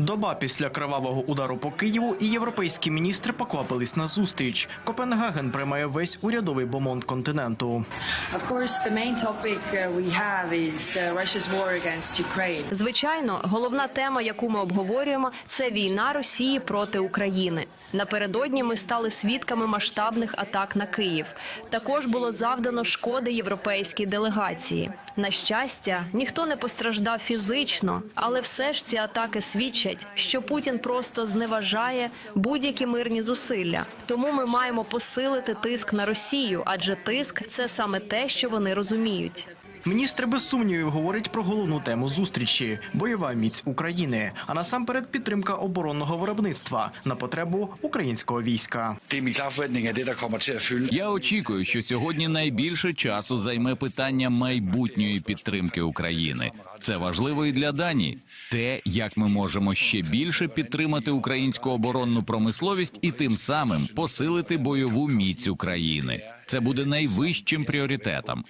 Доба після кривавого удару по Києву і європейські міністри поквапились на зустріч. Копенгаген приймає весь урядовий бомонд континенту. Uh, uh. Звичайно, головна тема, яку ми обговорюємо, це війна Росії проти України. Напередодні ми стали свідками масштабних атак на Київ. Також було завдано шкоди європейській делегації. На щастя, ніхто не постраждав фізично, але все ж ці атаки свідчать, що Путін просто зневажає будь-які мирні зусилля. Тому ми маємо посилити тиск на Росію, адже тиск це саме те, що вони розуміють. Міністри без сумнівів говорять про головну тему зустрічі бойова міць України, а насамперед підтримка оборонного виробництва на потребу українського війська. Er Я очікую, що сьогодні найбільше часу займе питання майбутньої підтримки України. Це важливо і для Данії. Те, як ми можемо ще більше підтримати українську оборонну промисловість і тим самим посилити бойову міць України. Це буде найвищим пріоритетом.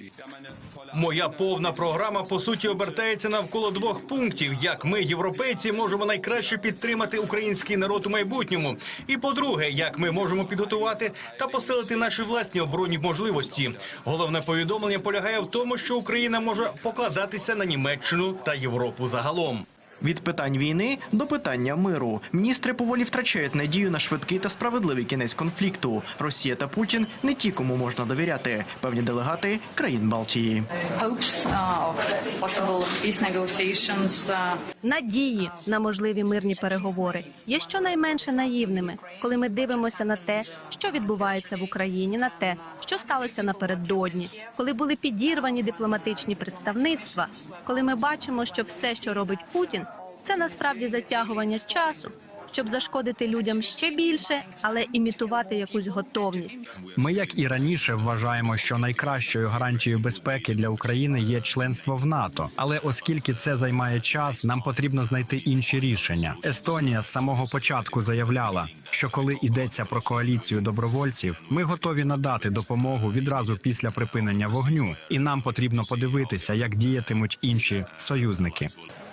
Моя повна програма по суті обертається навколо двох пунктів: як ми, європейці, можемо найкраще підтримати український народ у майбутньому. І по-друге, як ми можемо підготувати та посилити наші власні оборонні можливості. Головне повідомлення полягає в тому, що Україна може покладатися на Німеччину та Європу загалом. Від питань війни до питання миру міністри поволі втрачають надію на швидкий та справедливий кінець конфлікту. Росія та Путін не ті, кому можна довіряти. Певні делегати країн Балтії. uh, uh, Надії на можливі мирні переговори є щонайменше наївними, коли ми дивимося на те, що відбувається в Україні, на те, що сталося напередодні, коли були підірвані дипломатичні представництва, коли ми бачимо, що все, що робить Путін, це насправді затягування часу, щоб зашкодити людям ще більше, але імітувати якусь готовність. Ми, як і раніше, вважаємо, що найкращою гарантією безпеки для України є членство в НАТО. Але оскільки це займає час, нам потрібно знайти інші рішення. Естонія з самого початку заявляла, що коли йдеться про коаліцію добровольців, ми готові надати допомогу відразу після припинення вогню, і нам потрібно подивитися, як діятимуть інші союзники.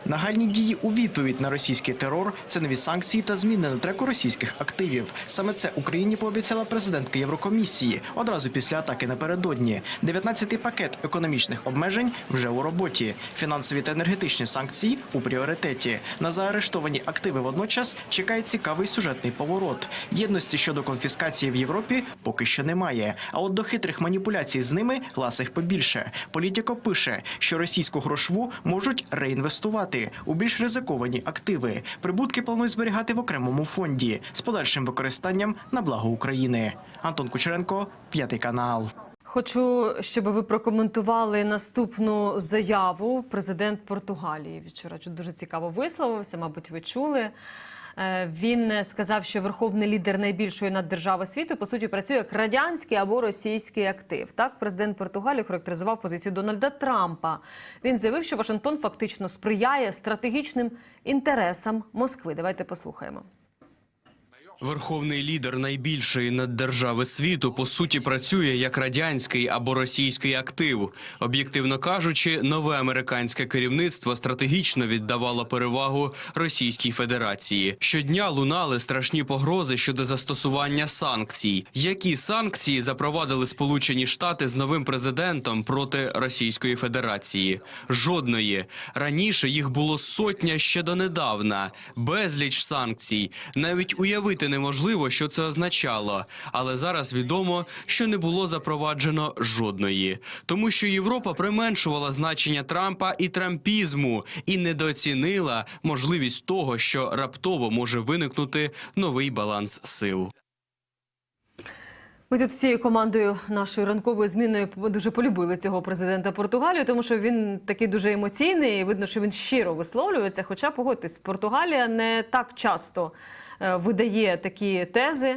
Нагальні дії у відповідь на російський терор це нові санкції та зміни на треку російських активів. Саме це Україні пообіцяла президентка Єврокомісії одразу після атаки напередодні. 19-й пакет економічних обмежень вже у роботі. Фінансові та енергетичні санкції у пріоритеті. На заарештовані активи водночас чекає цікавий сюжетний поворот. Єдності щодо конфіскації в Європі поки що немає. А от до хитрих маніпуляцій з ними ласих побільше. Політіко пише, що російську грошву можуть реінвестувати у більш ризиковані активи. Прибутки планують зберігати в окремому фонді з подальшим використанням на благо України. Антон Кучеренко, п'ятий канал. Хочу, щоб ви прокоментували наступну заяву. Президент Португалії вчора дуже цікаво висловився. Мабуть, ви чули. Е, Він сказав, що верховний лідер найбільшої наддержави світу по суті працює як радянський або російський актив. Так, президент Португалії характеризував позицію Дональда Трампа. Він заявив, що Вашингтон фактично сприяє стратегічним інтересам Москви. Давайте послухаємо. Верховний лідер найбільшої наддержави світу по суті працює як радянський або російський актив. Об'єктивно кажучи, нове американське керівництво стратегічно віддавало перевагу Російській Федерації. Щодня лунали страшні погрози щодо застосування санкцій. Які санкції запровадили Сполучені Штати з новим президентом проти Російської Федерації? Жодної раніше їх було сотня ще донедавна. Безліч санкцій. Навіть уявити неможливо, що це означало. Але зараз відомо, що не було запроваджено жодної, тому що Європа применшувала значення Трампа і трампізму і недооцінила можливість того, що раптово може виникнути новий баланс сил. Ми тут всією командою нашої ранкової зміни дуже полюбили цього президента Португалії, тому що він такий дуже емоційний. і Видно, що він щиро висловлюється. Хоча погодьтесь, Португалія не так часто видає такі тези.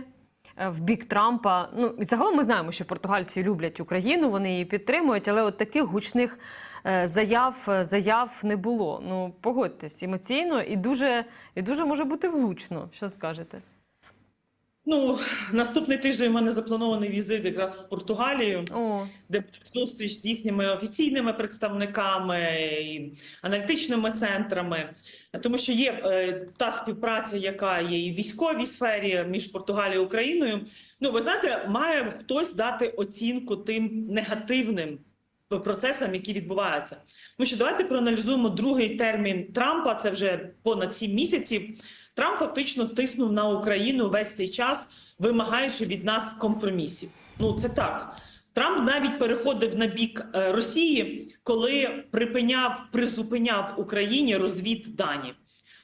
е, В бік Трампа, ну і загалом ми знаємо, що португальці люблять Україну, вони її підтримують, але от таких гучних е, заяв е, заяв не було. Ну погодьтесь, емоційно і дуже і дуже може бути влучно. Що скажете? Ну, наступний тиждень у мене запланований візит якраз в Португалію, О, де буде зустріч з їхніми офіційними представниками і аналітичними центрами, тому що є е, та співпраця, яка є і в військовій сфері між Португалією і Україною. Ну, ви знаєте, має хтось дати оцінку тим негативним процесам, які відбуваються. Тому що давайте проаналізуємо другий термін Трампа. Це вже понад сім місяців. Трамп фактично тиснув на Україну весь цей час, вимагаючи від нас компромісів. Ну це так. Трамп навіть переходив на бік е, Росії, коли припиняв, призупиняв Україні розвід дані.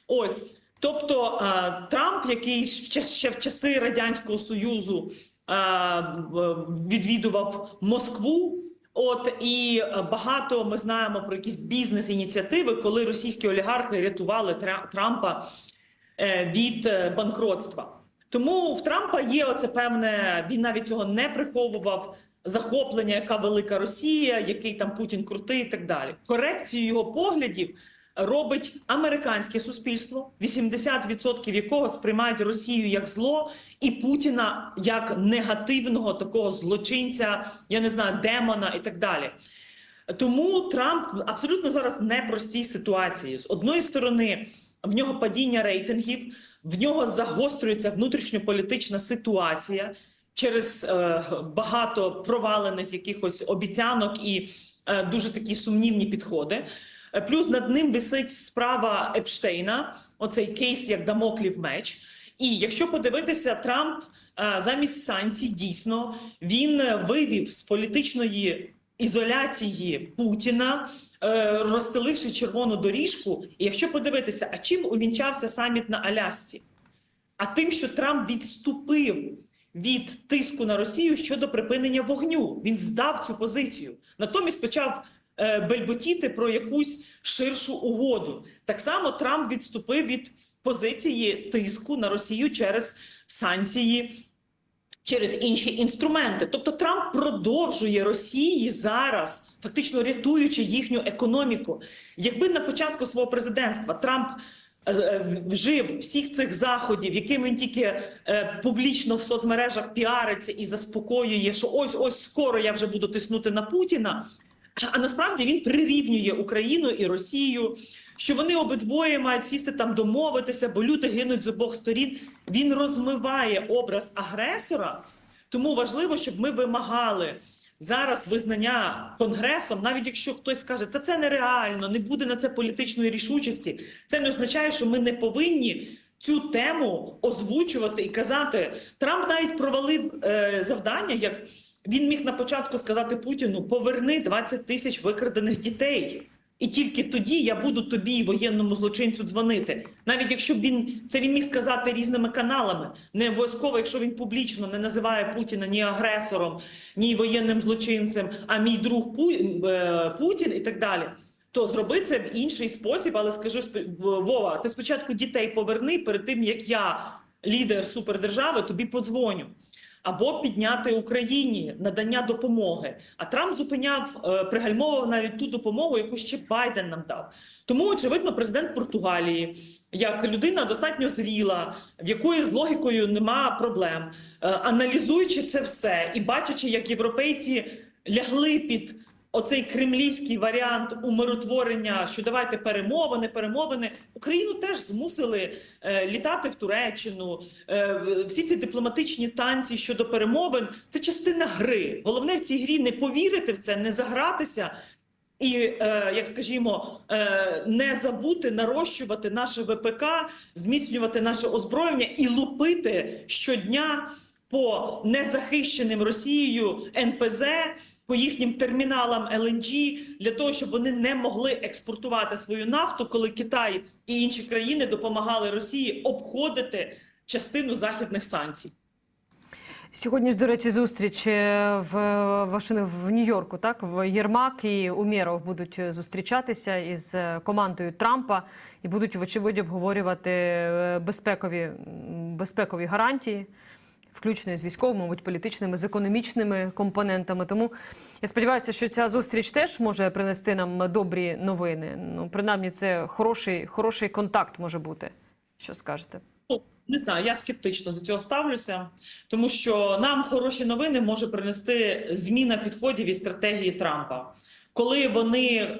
Ось, тобто е, Трамп, який ще, в часи радянського союзу е, відвідував Москву. От і багато ми знаємо про якісь бізнес-ініціативи, коли російські олігархи рятували Тра- Трампа від е, банкротства. Тому в Трампа є оце певне, він навіть цього не приховував. Захоплення, яка велика Росія, який там Путін крутий, і так далі. Корекцію його поглядів робить американське суспільство, 80% якого сприймають Росію як зло, і Путіна як негативного такого злочинця, я не знаю, демона і так далі. Тому Трамп абсолютно зараз непростій ситуації. З одної сторони, в нього падіння рейтингів, в нього загострюється внутрішньополітична ситуація через е, багато провалених якихось обіцянок і е, дуже такі сумнівні підходи. Е, Плюс над ним висить справа Епштейна, оцей кейс як Дамоклів меч. І якщо подивитися, Трамп е, замість санкцій дійсно він е, вивів з політичної ізоляції Путіна, е, розстеливши червону доріжку. І якщо подивитися, а чим увінчався саміт на Алясці? А тим, що Трамп відступив від тиску на Росію щодо припинення вогню. Він здав цю позицію. Натомість почав е, бельботіти про якусь ширшу угоду. Так само Трамп відступив від позиції тиску на Росію через санкції. Через інші інструменти, тобто Трамп продовжує Росії зараз, фактично рятуючи їхню економіку. Якби на початку свого президентства Трамп е, е, вжив всіх цих заходів, яким він тільки е, публічно в соцмережах піариться і заспокоює, що ось ось скоро я вже буду тиснути на Путіна. А насправді він прирівнює Україну і Росію, що вони обидвоє мають сісти там домовитися, бо люди гинуть з обох сторін. Він розмиває образ агресора. Тому важливо, щоб ми вимагали зараз визнання конгресом, навіть якщо хтось скаже, та це нереально, не буде на це політичної рішучості. Це не означає, що ми не повинні. Цю тему озвучувати і казати, Трамп навіть провалив е, завдання, як він міг на початку сказати Путіну: поверни 20 тисяч викрадених дітей. І тільки тоді я буду тобі, воєнному злочинцю, дзвонити. Навіть якщо б він це він міг сказати різними каналами, не обов'язково, якщо він публічно не називає Путіна ні агресором, ні воєнним злочинцем, а мій друг е, Путін і так далі. То зроби це в інший спосіб, але скажи Вова, ти спочатку дітей поверни перед тим, як я, лідер супердержави, тобі подзвоню. Або підняти Україні надання допомоги. А Трамп зупиняв, е, пригальмовував навіть ту допомогу, яку ще Байден нам дав. Тому, очевидно, президент Португалії, як людина достатньо зріла, в якої з логікою нема проблем, е, аналізуючи це все і бачачи, як європейці лягли під оцей кремлівський варіант умиротворення, що давайте перемовини, перемовини. Україну теж змусили е, літати в Туреччину. Е, всі ці дипломатичні танці щодо перемовин це частина гри. Головне в цій грі не повірити в це, не загратися. І, е, як скажімо, е, не забути нарощувати наше ВПК, зміцнювати наше озброєння і лупити щодня по незахищеним Росією НПЗ, по їхнім терміналам ЛНГ, для того, щоб вони не могли експортувати свою нафту, коли Китай і інші країни допомагали Росії обходити частину західних санкцій. Сьогодні ж, до речі, зустріч е, в Вашингтоні, в Нью-Йорку. Так в Єрмак і Умєров будуть зустрічатися із е, командою Трампа і будуть вочевидь обговорювати е, безпекові безпекові гарантії, включно з військовими, мабуть, політичними, з економічними компонентами. Тому я сподіваюся, що ця зустріч теж може принести нам добрі новини. Ну, принаймні, це хороший, хороший контакт може бути. Що скажете? Не знаю, я скептично до цього ставлюся, тому що нам хороші новини може принести зміна підходів і стратегії Трампа. Коли вони е,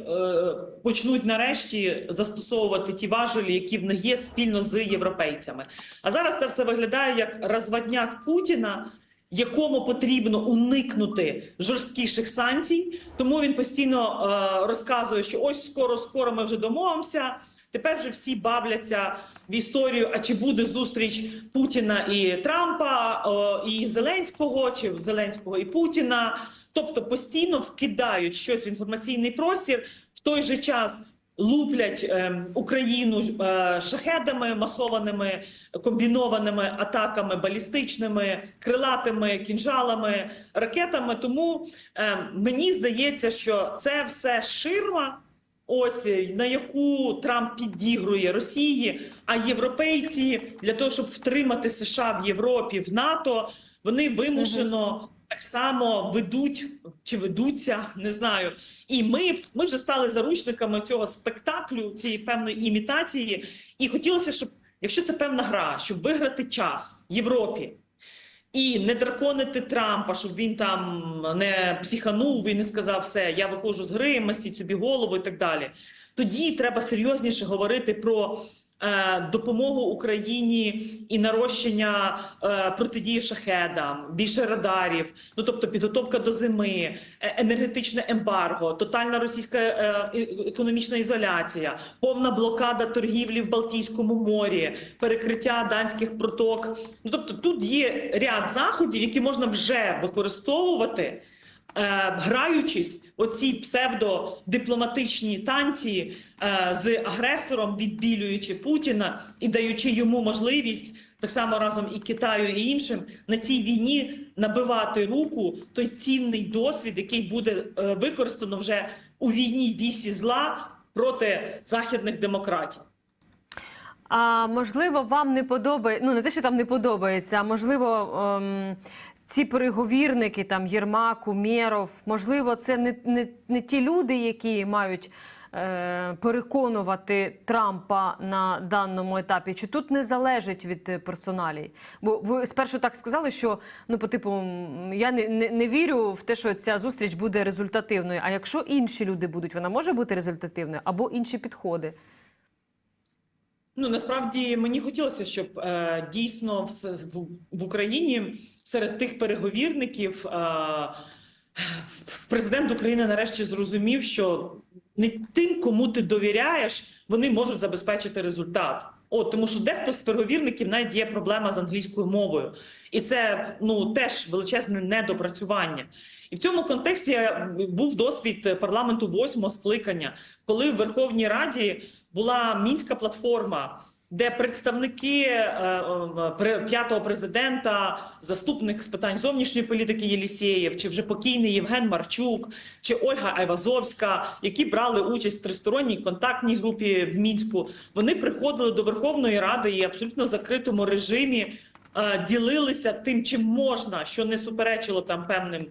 почнуть нарешті застосовувати ті важелі, які в них є спільно з європейцями. А зараз це все виглядає як розводняк Путіна, якому потрібно уникнути жорсткіших санкцій. Тому він постійно е, розказує, що ось скоро, скоро ми вже домовимося. Тепер вже всі бавляться в історію, а чи буде зустріч Путіна і Трампа, о, і Зеленського, чи Зеленського і Путіна. Тобто постійно вкидають щось в інформаційний простір, в той же час луплять ем, Україну е, шахедами, масованими комбінованими атаками балістичними, крилатими кінжалами, ракетами. Тому ем, мені здається, що це все ширма. Ось е, на яку Трамп підігрує Росії, а європейці для того, щоб втримати США в Європі в НАТО, вони вимушено так само ведуть чи ведуться, не знаю. І ми, ми вже стали заручниками цього спектаклю, цієї певної імітації. І хотілося, щоб якщо це певна гра, щоб виграти час Європі. І не драконити Трампа, щоб він там не психанув і не сказав все, я виходжу з гри, мастіть собі голову і так далі. Тоді треба серйозніше говорити про допомогу Україні і нарощення е, протидії шахедам, більше радарів, ну тобто підготовка до зими, е, енергетичне ембарго, тотальна російська е, е- економічна ізоляція, повна блокада торгівлі в Балтійському морі, перекриття данських проток. Ну тобто тут є ряд заходів, які можна вже використовувати. Е, граючись оці псевдодипломатичні танці е, з агресором, відбілюючи Путіна і даючи йому можливість так само разом і Китаю і іншим на цій війні набивати руку той цінний досвід, який буде е, використано вже у війні вісі зла проти західних демократій. А можливо, вам не подобається, ну не те, що там не подобається, а можливо, ем, ці переговірники, там Єрмак, Умєров, можливо, це не, не, не ті люди, які мають е, переконувати Трампа на даному етапі. Чи тут не залежить від персоналій? Бо ви спершу так сказали, що ну, по типу, я не, не, не вірю в те, що ця зустріч буде результативною. А якщо інші люди будуть, вона може бути результативною або інші підходи. Ну насправді мені хотілося, щоб е, дійсно в, в, Україні серед тих переговірників е, президент України нарешті зрозумів, що не тим, кому ти довіряєш, вони можуть забезпечити результат. От тому, що дехто з переговірників навіть є проблема з англійською мовою, і це ну теж величезне недопрацювання. І в цьому контексті е, був досвід парламенту восьмого скликання, коли в Верховній Раді була мінська платформа, де представники е, е, п'ятого президента, заступник з питань зовнішньої політики Єлісєєв, чи вже покійний Євген Марчук, чи Ольга Айвазовська, які брали участь в тристоронній контактній групі в мінську, вони приходили до Верховної Ради і абсолютно закритому режимі. е, Ділилися тим, чим можна, що не суперечило там певним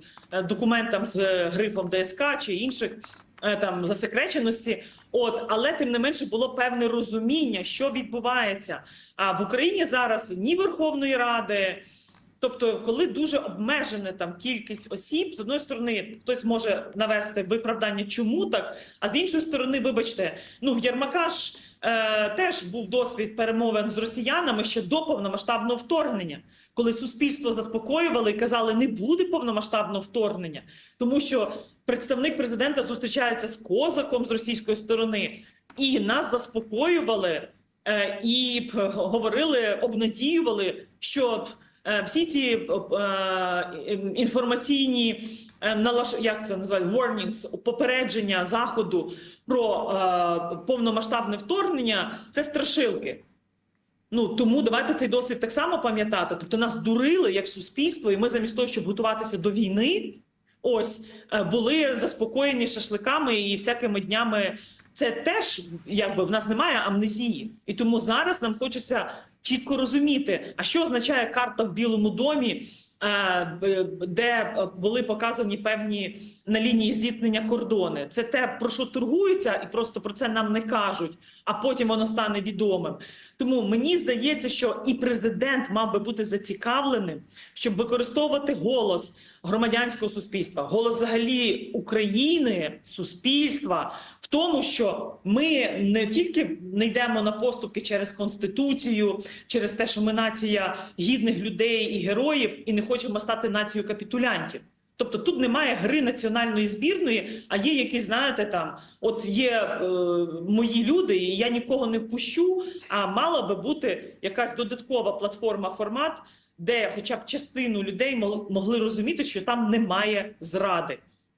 документам з грифом ДСК чи інших там засекреченості. От, але тим не менше було певне розуміння, що відбувається. А в Україні зараз ні Верховної Ради. Тобто, коли дуже обмежена там кількість осіб, з одної сторони хтось може навести виправдання, чому так, а з іншої сторони, вибачте, ну в Єрмака ж е, теж був досвід перемовин з росіянами ще до повномасштабного вторгнення, коли суспільство заспокоювали і казали, не буде повномасштабного вторгнення, тому що представник президента зустрічається з козаком з російської сторони, і нас заспокоювали е, і говорили, обнадіювали, що е, всі ці е, інформаційні як це називають, warnings, попередження заходу про повномасштабне вторгнення це страшилки. Ну тому давайте цей досвід так само пам'ятати. Тобто нас дурили як суспільство, і ми замість того, щоб готуватися до війни, ось е, були заспокоєні шашликами і всякими днями. Це теж якби в нас немає амнезії, і тому зараз нам хочеться чітко розуміти, а що означає карта в Білому домі де е, були показані певні на лінії зіткнення кордони. Це те, про що торгуються, і просто про це нам не кажуть, а потім воно стане відомим. Тому мені здається, що і президент мав би бути зацікавленим, щоб використовувати голос громадянського суспільства, голос взагалі України, суспільства тому, що ми не тільки не йдемо на поступки через конституцію, через те, що ми нація гідних людей і героїв, і не хочемо стати нацією капітулянтів. Тобто тут немає гри національної збірної, а є якісь, знаєте, там от є е, мої люди, і я нікого не впущу. А мала би бути якась додаткова платформа, формат, де хоча б частину людей могли розуміти, що там немає зради.